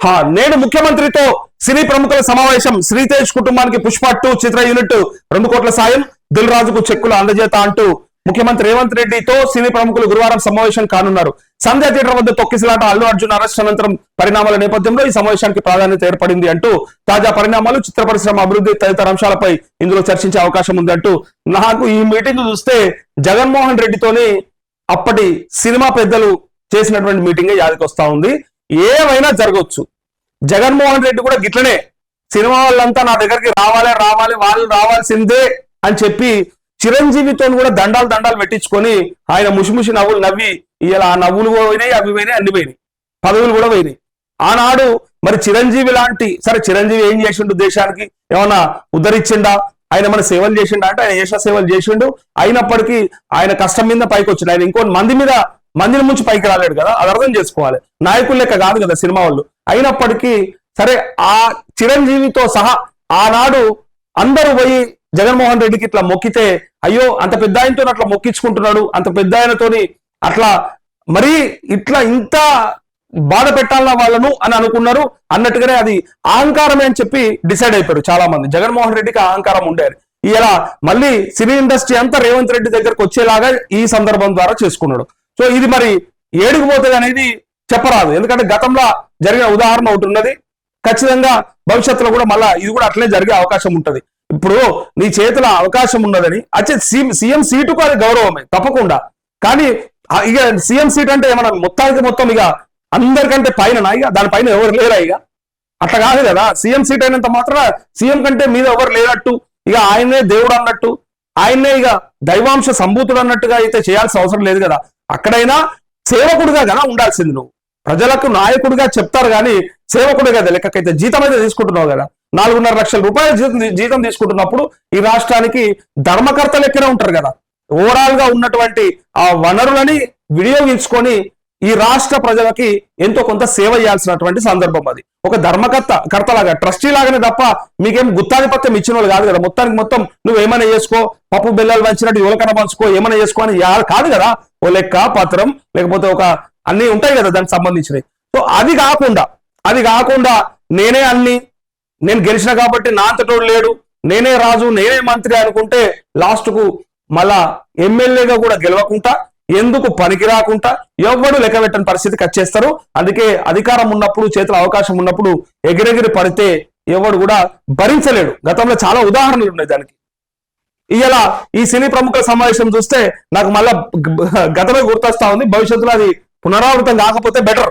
హా, నేడు ముఖ్యమంత్రితో సినీ ప్రముఖుల సమావేశం శ్రీతేజ్ కుటుంబానికి పుష్ప టూ చిత్ర యూనిట్ రెండు కోట్ల సాయం దిల్ రాజుకు చెక్కులు అందజేత అంటూ ముఖ్యమంత్రి రేవంత్ రెడ్డితో సినీ ప్రముఖులు గురువారం సమావేశం కానున్నారు. సంధ్యా థియేటర్ వద్ద తొక్కిసలాట అల్లు అర్జున్ అరెస్ట్ అనంతరం పరిణామాల నేపథ్యంలో ఈ సమావేశానికి ప్రాధాన్యత ఏర్పడింది అంటూ తాజా పరిణామాలు చిత్ర పరిశ్రమ అభివృద్ధి తదితర అంశాలపై ఇందులో చర్చించే అవకాశం ఉంది అంటూ నాకు ఈ మీటింగ్ చూస్తే జగన్మోహన్ రెడ్డితోని అప్పటి సినిమా పెద్దలు చేసినటువంటి మీటింగే యాదికొస్తా ఉంది. ఏమైనా జరగవచ్చు. జగన్మోహన్ రెడ్డి కూడా గిట్లనే సినిమా వాళ్ళంతా నా దగ్గరికి రావాలి రావాలి వాళ్ళు రావాల్సిందే అని చెప్పి చిరంజీవితో కూడా దండాలు దండాలు పెట్టించుకొని ఆయన ముషిముషి నవ్వులు నవ్వి ఇలా ఆ నవ్వులు పోయినాయి అవి పోయినాయి అన్ని పోయినాయి పదవులు కూడా పోయినాయి. ఆనాడు మరి చిరంజీవి లాంటి సరే చిరంజీవి ఏం చేసిండు దేశానికి? ఏమన్నా ఉద్ధరించిండా ఆయన మన సేవలు చేసిండా? అంటే ఆయన చేసిన సేవలు చేసిండు. అయినప్పటికీ ఆయన కష్టం మీద పైకి వచ్చిండు ఆయన ఇంకో మంది మీద మందిరం నుంచి పైకి రాలేడు కదా అది అర్థం చేసుకోవాలి. నాయకులు లెక్క కాదు కదా సినిమా వాళ్ళు. అయినప్పటికీ సరే ఆ చిరంజీవితో సహా ఆనాడు అందరూ పోయి జగన్మోహన్ రెడ్డికి ఇట్లా మొక్కితే అయ్యో అంత పెద్ద ఆయనతో అట్లా మొక్కించుకుంటున్నాడు అంత పెద్ద ఆయనతోని అట్లా మరీ ఇట్లా ఇంత బాధ పెట్టాలన్న వాళ్ళను అని అనుకున్నారు. అన్నట్టుగానే అది అహంకారమే అని చెప్పి డిసైడ్ అయిపోయారు చాలా మంది జగన్మోహన్ రెడ్డికి అహంకారం ఉండేది. ఇలా మళ్ళీ సినీ ఇండస్ట్రీ అంతా రేవంత్ రెడ్డి దగ్గరకు వచ్చేలాగా ఈ సందర్భం ద్వారా చేసుకున్నాడు. సో ఇది మరి ఏడుకు పోతుంది అనేది చెప్పరాదు. ఎందుకంటే గతంలో జరిగిన ఉదాహరణ ఒకటి ఉన్నది. ఖచ్చితంగా భవిష్యత్తులో కూడా మళ్ళా ఇది కూడా అట్లనే జరిగే అవకాశం ఉంటుంది. ఇప్పుడు నీ చేతిలో అవకాశం ఉన్నదని అచ్చే సీఎం సీటుకు అది గౌరవమే తప్పకుండా. కానీ ఇక సీఎం సీట్ అంటే ఏమన్నా మొత్తానికి మొత్తం ఇక అందరికంటే పైన ఇక? దానిపైన ఎవరు లేరా ఇక? అట్లా కాదు కదా. సీఎం సీట్ అయినంత మాత్రం సీఎం కంటే మీద ఎవరు లేనట్టు ఇక ఆయనే దేవుడు అన్నట్టు ఆయనే ఇక దైవాంశ సంభూతుడు అన్నట్టుగా అయితే చేయాల్సిన అవసరం లేదు కదా. అక్కడైనా సేవకుడిగా కదా ఉండాల్సింది నువ్వు. ప్రజలకు నాయకుడిగా చెప్తారు కానీ సేవకుడిగా లెక్కకైతే జీతం అయితే తీసుకుంటున్నావు కదా. నాలుగున్నర లక్షల రూపాయల జీతం జీతం తీసుకుంటున్నప్పుడు ఈ రాష్ట్రానికి ధర్మకర్త లెక్కనే ఉంటారు కదా. ఓవరాల్గా ఉన్నటువంటి ఆ వనరులని వినియోగించుకొని ఈ రాష్ట్ర ప్రజలకి ఎంతో కొంత సేవ చేయాల్సినటువంటి సందర్భం అది. ఒక ధర్మకర్త కర్తలాగా ట్రస్టీ లాగానే తప్ప మీకేం గుత్తాధిపత్యం ఇచ్చిన వాళ్ళు కాదు కదా. మొత్తానికి మొత్తం నువ్వు ఏమైనా చేసుకో పప్పు బెల్లాలు వంచినట్టు యువకన పంచుకో ఏమైనా చేసుకో అని కాదు కదా. ఓ లెక్క పత్రం లేకపోతే ఒక అన్ని ఉంటాయి కదా దానికి సంబంధించినవి. సో అది కాకుండా అది కాకుండా నేనే అన్ని నేను గెలిచిన కాబట్టి నా అంతటోడు లేడు నేనే రాజు నేనే మంత్రి అనుకుంటే లాస్ట్కు మళ్ళా ఎమ్మెల్యేగా కూడా గెలవకుండా ఎందుకు పనికి రాకుండా ఎవ్వడు లెక్క పెట్టని పరిస్థితికి వచ్చేస్తారు. అందుకే అధికారం ఉన్నప్పుడు చేతుల అవకాశం ఉన్నప్పుడు ఎగిరెగిరి పడితే ఎవడు కూడా భరించలేడు. గతంలో చాలా ఉదాహరణలు ఉన్నాయి దానికి. ఇలా ఈ సినీ ప్రముఖ సమావేశం చూస్తే నాకు మళ్ళా గతమే గుర్తొస్తా ఉంది. భవిష్యత్తులో అది పునరావృతం కాకపోతే బెటర్